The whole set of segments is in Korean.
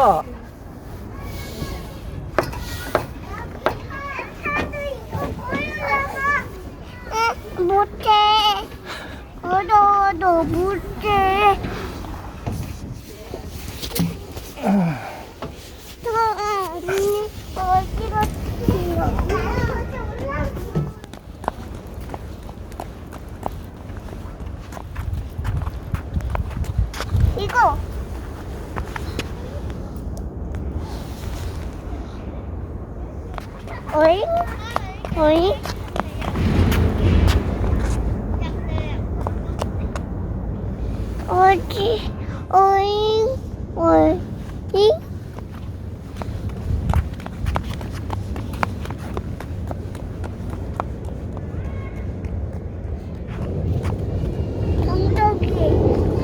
탔어. 응, 못해. 어려워, 너 못해. 응, 응, 어디가 튀어? 이거. 어이? 어이? 어디? 어이? 어이? 성동기,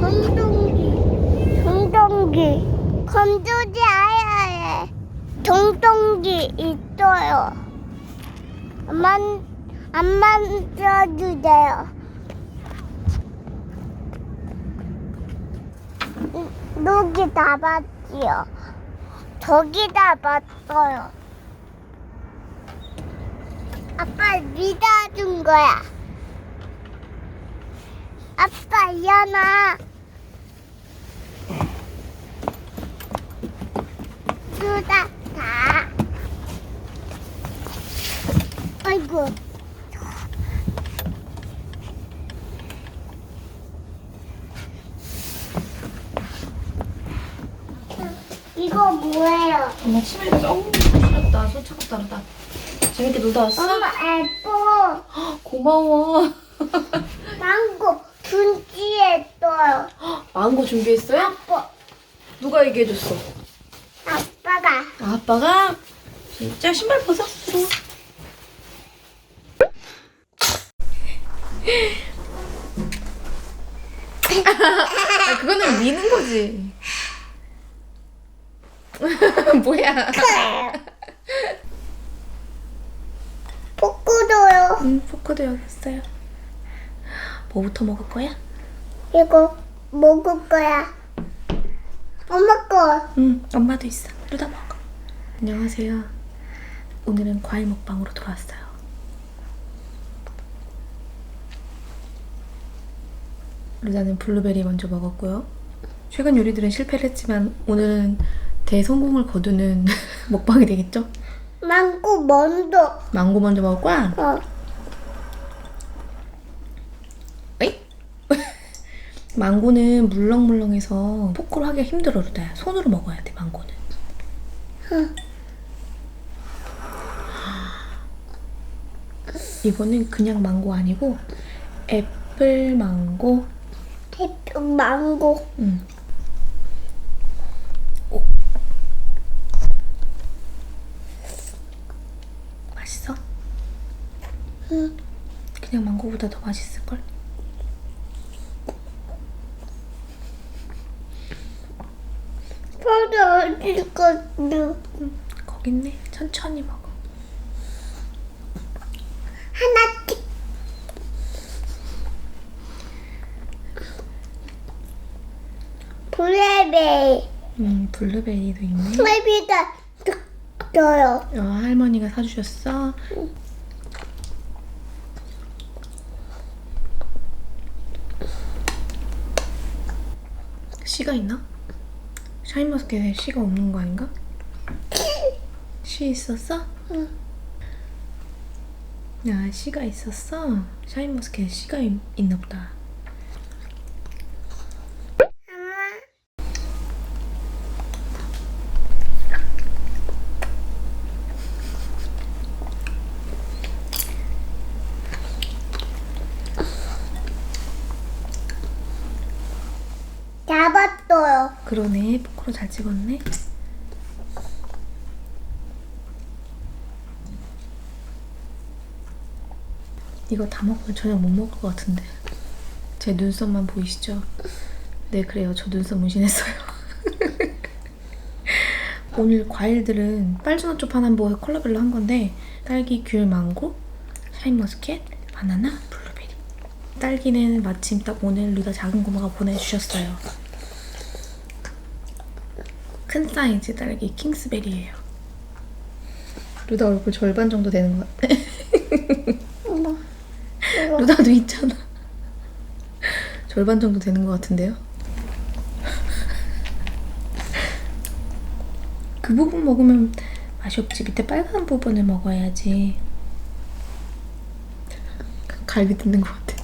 성동기, 성동기, 건조지 아야에 동동기 있어요. 만, 안 만져주세요. 여기 다 봤지요. 저기 다 봤어요. 아빠 믿어준 거야. 아빠 일어나. 수다 다. 아이고. 이거 뭐예요? 엄마 치마에다 너무 풀렸다. 손 차고 따르다. 재밌게 놀다 왔어? 엄마 예뻐. 고마워. 망고 떠요. 망고 준비했어요? 아빠, 누가 얘기해줬어? 아빠가. 아빠가? 진짜 신발 벗었어. 아, 그거는 미는 거지. 뭐야? 포크도요. 응, 포크도 여기 있어요. 뭐부터 먹을 거야? 이거 먹을 거야. 엄마 거. 응, 엄마도 있어. 루다 먹어. 안녕하세요. 오늘은 과일 먹방으로 돌아왔어요. 루다는 블루베리 먼저 먹었고요. 최근 요리들은 실패를 했지만 오늘은 대성공을 거두는 먹방이 되겠죠? 망고 먼저. 망고 먼저 먹을 거야? 어. 에이? 망고는 물렁물렁해서 포크로 하기가 힘들어, 루다야. 손으로 먹어야 돼, 망고는. 이거는 그냥 망고 아니고 애플 망고. 대표 망고. 응. 오. 맛있어? 응. 그냥 망고보다 더 맛있을걸? 저도 어디 거도 거기 있네. 천천히 먹어. 하나씩. 블레베리. 음, 블루베리도 있네. 블레베리가 떠요. 어, 할머니가 사주셨어. 씨가 있나? 샤인머스켓에 씨가 없는 거 아닌가? 씨 있었어? 응. 야, 씨가 있었어? 샤인머스켓에 씨가 있, 있나 보다. 엄마. 잡았어요. 그러네. 포크로 잘 찍었네. 이거 다 먹으면 저녁 못 먹을 것 같은데. 제 눈썹만 보이시죠? 네, 그래요. 저 눈썹 문신했어요. 오늘 과일들은 빨주노초 파남보 컬러별로 한 건데 딸기, 귤, 망고, 샤인머스켓, 바나나, 블루베리. 딸기는 마침 딱 오늘 루다 작은 고마가 보내주셨어요. 큰 사이즈 딸기 킹스베리예요. 루다 얼굴 절반 정도 되는 것 같아. 엄마. 루다도 있잖아. 절반 정도 되는 것 같은데요? 그 부분 먹으면 맛이 없지. 밑에 빨간 부분을 먹어야지. 갈비 뜯는 것 같아.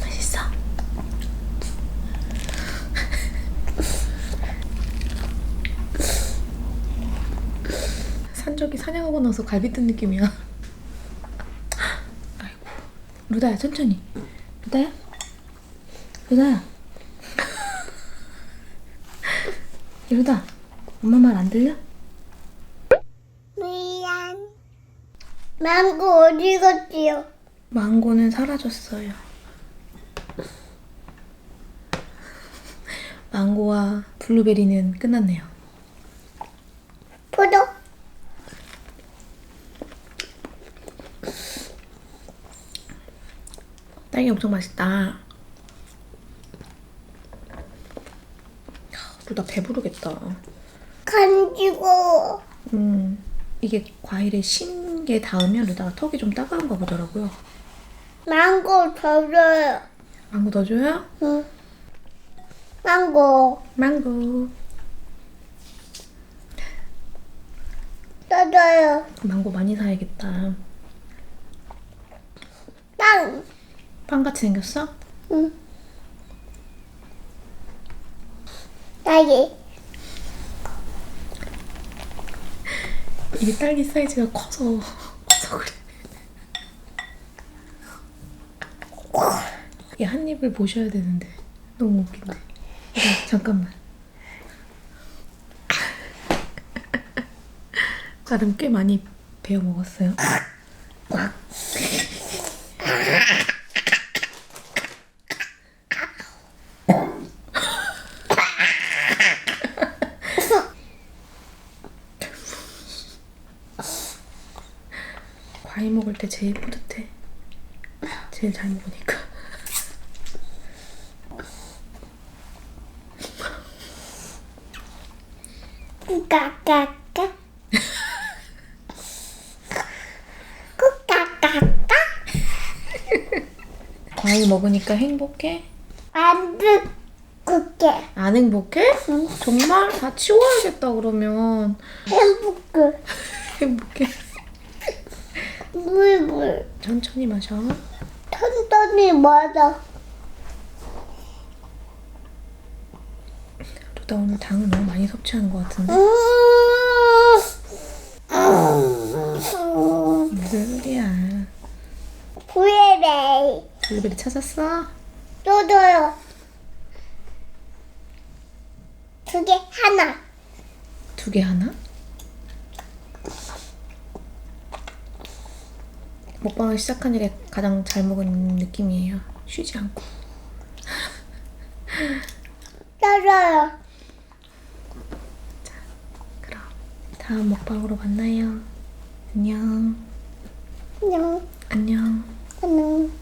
맛있어. 산적이 사냥하고 나서 갈비 뜬 느낌이야. 아이고. 루다야, 천천히. 루다야? 루다야. 루다, 엄마 말 안 들려? 미안. 망고 어디 갔지요? 망고는 사라졌어요. 망고와 블루베리는 끝났네요. 포도. 딸기 엄청 맛있다. 루다 배부르겠다. 간지고. 음, 이게 과일에 신게 닿으면 루다가 턱이 좀 따가운가 보더라고요. 망고 져줘요. 망고 더 줘요? 응. 망고 망고. 떠줘요. 망고 많이 사야겠다. 빵. 빵같이 생겼어? 응. 딸기. 이게 딸기 사이즈가 커서 커서 그래. 이한 입을 보셔야 되는데 너무 웃긴데. 자, 잠깐만. 나름 꽤 많이 베어 먹었어요. 과일 먹을 때 제일 뿌듯해. 제일 잘 먹으니까. 까까까. 꾸까까까. 과일 먹으니까 행복해? 안 듣게. 안 행복해? 정말 다 치워야겠다 그러면 행복해. 행복해. 물 물. 천천히 마셔. 천천히 맞아. 루다 오늘 당을 너무 많이 섭취하는 것 같은데 음. 무슨 소리야? 후회래. 블루베리 찾았어? 또 줘요. 두 개 하나. 두 개 하나? 먹방을 시작한 이래 가장 잘 먹은 느낌이에요. 쉬지 않고. 떠줘요. 그럼 다음 먹방으로 만나요. 안녕. 안녕. 안녕. 안녕.